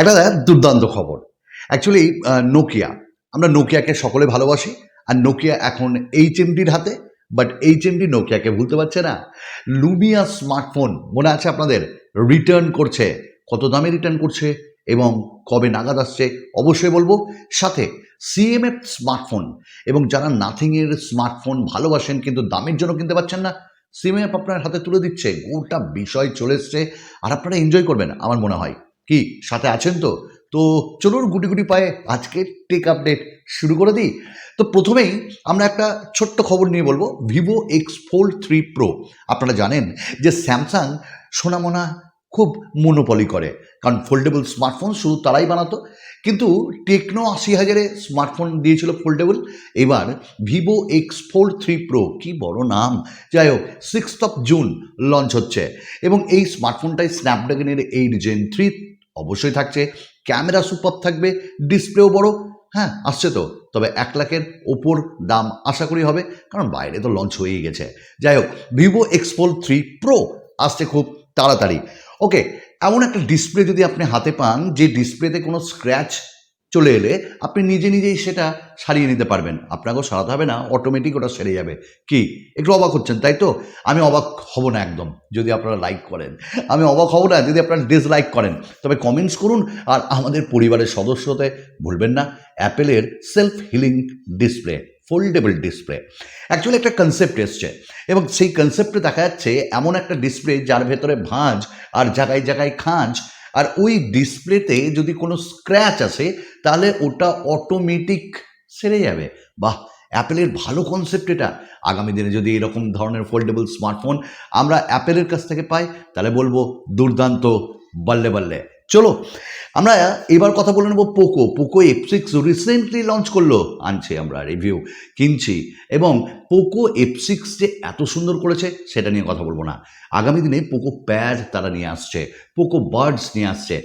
একটা দুর্দান্ত খবর। অ্যাকচুয়ালি নোকিয়া আমরা নোকিয়াকে সকলে ভালোবাসি, আর নোকিয়া এখন এইচ এমডির হাতে বাট এইচ এমডি নোকিয়াকে ভুলতে পারছে না। লুমিয়া স্মার্টফোন মনে আছে আপনাদের? রিটার্ন করছে। কত দামে রিটার্ন করছে এবং কবে নাগাদ আসছে, অবশ্যই বলব। সাথে সিএমএফ স্মার্টফোন এবং যারা নাথিংয়ের স্মার্টফোন ভালোবাসেন, কিন্তু দামের জন্য কিনতে পারছেন না সিএমএফ আপনার হাতে তুলে দিচ্ছে। গোটা বিষয় চলে এসছে, আর আপনারা এনজয় করবেন, আমার মনে হয়। কি, সাথে আছেন তো? তো চলুন গুটি গুটি পায়ে আজকের টেক আপডেট শুরু করে দিই। তো প্রথমেই আমরা একটা ছোট্ট খবর নিয়ে বলব, Vivo X Fold three Pro আপনারা জানেন যে স্যামসাং সোনামোনা খুব মনোপলি করে, কারণ ফোল্ডেবল স্মার্টফোন শুধু তারাই বানাতো। কিন্তু টেকনো আশি হাজারে স্মার্টফোন দিয়েছিল ফোল্ডেবল এবার Vivo X Fold three Pro কি বড় নাম। যাই হোক সিক্সথ অফ জুন লঞ্চ হচ্ছে। এবং এই স্মার্টফোনটাই স্ন্যাপড্রাগনের এইট জেন থ্রি অবশ্যই থাকছে। ক্যামেরা সুপার থাকবে, ডিসপ্লেও বড় হ্যাঁ আসছে তো। তবে এক লাখের ওপর দাম আশা করি হবে, কারণ বাইরে তো লঞ্চ হয়েই গেছে। যাই হোক, ভিভো এক্সপোল থ্রি প্রো আসছে খুব তাড়াতাড়ি। ওকে এমন একটা ডিসপ্লে যদি আপনি হাতে পান, যে ডিসপ্লেতে কোনো স্ক্র্যাচ চলে এলে আপনি নিজে নিজেই সেটা সারিয়ে নিতে পারবেন। আপনাকেও সারাতে হবে না অটোমেটিক ওটা সেরে যাবে। কি? একটু অবাক হচ্ছেন, তাই তো? আমি অবাক হব না একদম, যদি আপনারা লাইক করেন। আমি অবাক হব না যদি আপনারা ডিসলাইক করেন। তবে কমেন্টস করুন আর আমাদের পরিবারের সদস্য হতে ভুলবেন না, অ্যাপেলের self healing display foldable display actually একটা কনসেপ্ট এসছে এবং সেই কনসেপ্টে দেখা যাচ্ছে এমন একটা ডিসপ্লে যার ভেতরে ভাঁজ আর জায়গায় জায়গায় খাঁজ আর ওই ডিসপ্লেতে যদি কোনো স্ক্র্যাচ আসে, তাহলে ওটা অটোমেটিক সেরে যাবে। বাহ, অ্যাপেলের ভালো কনসেপ্ট এটা। আগামী দিনে যদি এরকম ধরনের ফোল্ডেবল স্মার্টফোন আমরা অ্যাপেলের কাছ থেকে পাই, তাহলে বলব দুর্দান্ত, বল্লে বল্লে। চলো, আমরা এবার কথা বলে নেব Poco. Poco F six recently launch করল, আনছি আমরা রিভিউ কিনছি। এবং পোকো এফ সিক্স যে এত সুন্দর করেছে, সেটা নিয়ে কথা বলব না। আগামী দিনে পোকো প্যাড তারা নিয়ে আসছে, পোকো বার্ডস নিয়ে আসছে।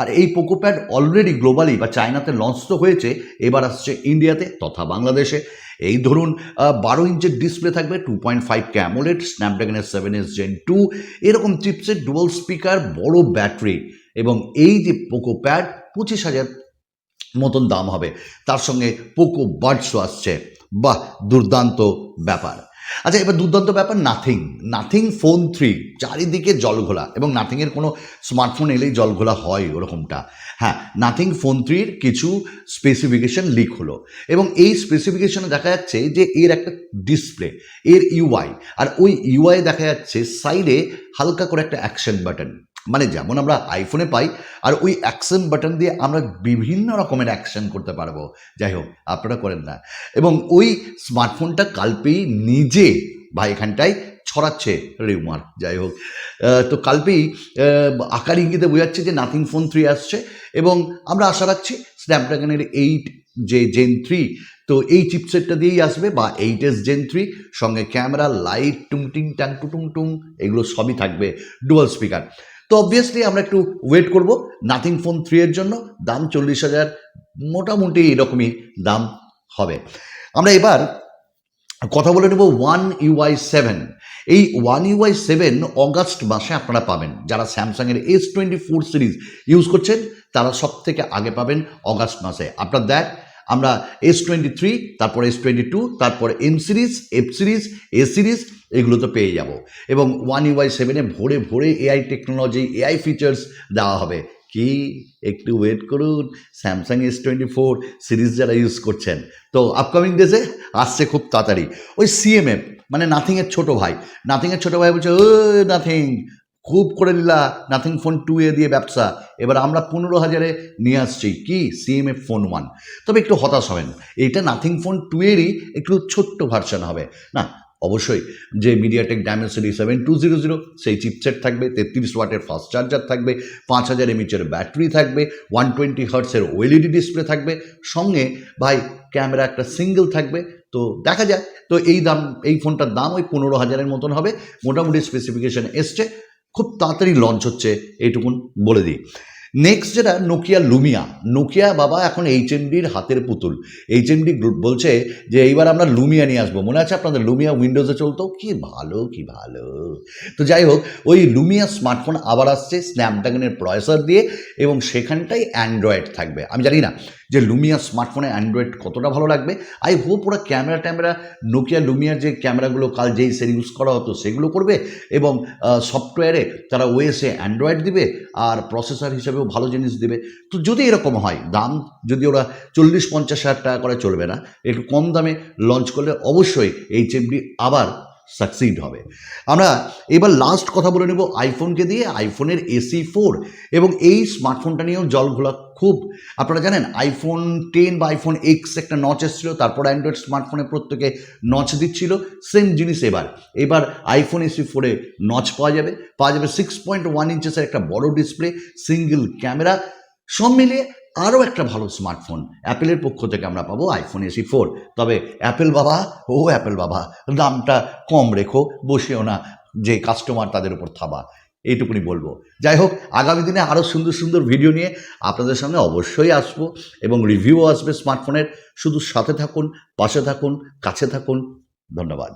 আর এই পোকো প্যাড অলরেডি গ্লোবালি বা চায়নাতে লঞ্চ তো হয়েছে, এবার আসছে ইন্ডিয়াতে তথা বাংলাদেশে। এই ধরুন বারো ইঞ্চের ডিসপ্লে থাকবে টু পয়েন্ট ফাইভ ক্যামোলেট স্ন্যাপড্রাগনের সেভেন এস জেন টু এরকম চিপসের ডুয়াল স্পিকার বড় ব্যাটারি এবং এই যে পোকো প্যাড পঁচিশ হাজার মতন দাম হবে। তার সঙ্গে পোকো বার্ডসও আসছে। বাহ, দুর্দান্ত ব্যাপার। আচ্ছা এবার দুর্দান্ত ব্যাপার নাথিং নাথিং ফোন থ্রি চারিদিকে জলঘোলা এবং নাথিংয়ের কোনো স্মার্টফোন এলেই জলঘোলা হয় ওরকমটা। হ্যাঁ নাথিং ফোন থ্রির কিছু স্পেসিফিকেশন লিক হলো এবং এই স্পেসিফিকেশনে দেখা যাচ্ছে যে এর একটা ডিসপ্লে এর ইউআই আর ওই ইউআই দেখা যাচ্ছে সাইডে হালকা করে একটা অ্যাকশন বাটন মানে যেমন আমরা আইফোনে পাই, আর ওই অ্যাকশন বাটন দিয়ে আমরা বিভিন্ন রকমের অ্যাকশন করতে পারব। যাই হোক, আপনারা করেন না। এবং ওই স্মার্টফোনটা কালপেই নিজে ভাই এখানটায় ছড়াচ্ছে রিউমার যাই হোক তো কালপেই আকার ইঙ্গিতে বোঝাচ্ছে যে নাথিং ফোন থ্রি আসছে এবং আমরা আশা রাখছি স্ন্যাপড্রাগনের এইট যে জেন থ্রি তো এই চিপসেটটা দিয়েই আসবে বা এইট এস জেন থ্রি সঙ্গে ক্যামেরা লাইট টুংটিং ট্যাং টুটুং টুং এগুলো সবই থাকবে ডুয়াল স্পিকার তো অবভিয়াসলি আমরা একটু ওয়েট করব। নাথিং ফোন থ্রি এর জন্য। দাম চল্লিশ হাজার। মোটামুটি এরকমই দাম হবে। আমরা এবার কথা বলে নেব ওয়ান ইউআই সেভেন এই ওয়ান ইউআই সেভেন অগাস্ট মাসে আপনারা পাবেন। যারা স্যামসাংয়ের S twenty four series use করছেন, তারা সব থেকে আগে পাবেন অগাস্ট মাসে। আপনার দেখ আমরা এস টোয়েন্টি থ্রি তারপর এস টোয়েন্টি টু তারপর M series F series A series এগুলো তো পেয়ে যাব। এবং ওয়ান ইউআই সেভেনে ভোরে ভোরে এআই টেকনোলজি এআই ফিচার্স দেওয়া হবে। কি? একটু ওয়েট করুন। Samsung S twenty four series যারা ইউজ করছেন। তো আপকামিং ডেজে আসছে খুব তাড়াতাড়ি। ওই সিএমএফ মানে নাথিংয়ের ছোট ভাই। নাথিংয়ের ছোট ভাই বলছে ও নাথিং খুব করে নিলা নাথিং ফোন টু এ দিয়ে ব্যবসা। এবার আমরা পনেরো হাজারে নিয়ে আসছি। কি? সিএমএফ ফোন ওয়ান তবে একটু হতাশ হবেন। এইটা নাথিং ফোন টু এরই একটু ছোট্ট ভার্সন হবে। না, অবশ্যই যে MediaTek Dimensity seven two zero zero সেই চিপসেট থাকবে, তেত্রিশ ওয়াটের ফাস্ট চার্জার থাকবে, পাঁচ হাজার এমএচের ব্যাটারি থাকবে ওয়ান টোয়েন্টি হার্টসের ওএলইডি ডিসপ্লে থাকবে, সঙ্গে ভাই ক্যামেরা একটা সিঙ্গেল থাকবে। তো দেখা যাক। তো এই দাম, এই ফোনটার দাম ওই পনেরো হাজারের মতন হবে। মোটামুটি স্পেসিফিকেশন এসছে। খুব তাড়াতাড়ি লঞ্চ হচ্ছে এইটুকুন বলে দিই। নেক্সট যেটা নোকিয়া লুমিয়া নোকিয়া বাবা এখন এইচ এইচএমডির হাতের পুতুল। এইচ এইচএমডি গ্রুপ বলছে যে, এইবার আমরা লুমিয়া নিয়ে আসব। মনে আছে আপনাদের? লুমিয়া উইন্ডোজে চলতো? কি ভালো কি ভালো। তো যাই হোক, ওই লুমিয়া স্মার্টফোন আবার আসছে স্ন্যাপড্রাগনের প্রসেসর দিয়ে এবং সেখানটাই অ্যান্ড্রয়েড থাকবে। আমি জানি না যে লুমিয়া স্মার্টফোনে অ্যান্ড্রয়েড কতটা ভালো লাগবে। আই হোপ ওরা ক্যামেরা ট্যামেরা নোকিয়া লুমিয়ার যে ক্যামেরাগুলো কাল যেই সেল ইউজ করা হতো, সেগুলো করবে এবং সফটওয়্যারে তারা ওয়েসে অ্যান্ড্রয়েড দিবে আর প্রসেসর হিসেবেও ভালো জিনিস দেবে। তো যদি এরকম হয়, দাম যদি ওরা চল্লিশ, পঞ্চাশ হাজার টাকা করে চলবে না, একটু কম দামে লঞ্চ করলে অবশ্যই এইচএমডি আবার সাকসিড হবে। আমরা এবার লাস্ট কথা বলে নেব আইফোনকে দিয়ে আইফোনের এসি ফোর এবং এই স্মার্টফোনটা নিয়েও জল ঘোলা খুব। আপনারা জানেন আইফোন টেন বা আইফোন এক্স একটা নচ এসেছিল, তারপর অ্যান্ড্রয়েড স্মার্টফোনে প্রত্যেকে নচ দিচ্ছিল। সেম জিনিস এবার। এবার আইফোন এসি ফোরে নচ পাওয়া যাবে। পাওয়া যাবে সিক্স পয়েন্ট ওয়ান ইঞ্চেসের একটা বড় ডিসপ্লে সিঙ্গেল ক্যামেরা সব মিলিয়ে আরও একটা ভালো স্মার্টফোন অ্যাপেলের পক্ষ থেকে আমরা পাবো আইফোন এসি ফোর তবে অ্যাপেল বাবা, ও অ্যাপেল বাবা, দামটা কম রেখো, বসেও না, যে কাস্টমার তাদের উপর থাবা, এইটুকুনি বলব। যাই হোক, আগামী দিনে আরও সুন্দর সুন্দর ভিডিও নিয়ে আপনাদের সামনে অবশ্যই আসব এবং রিভিউও আসবে স্মার্টফোনের শুধু সাথে থাকুন, পাশে থাকুন, কাছে থাকুন, ধন্যবাদ।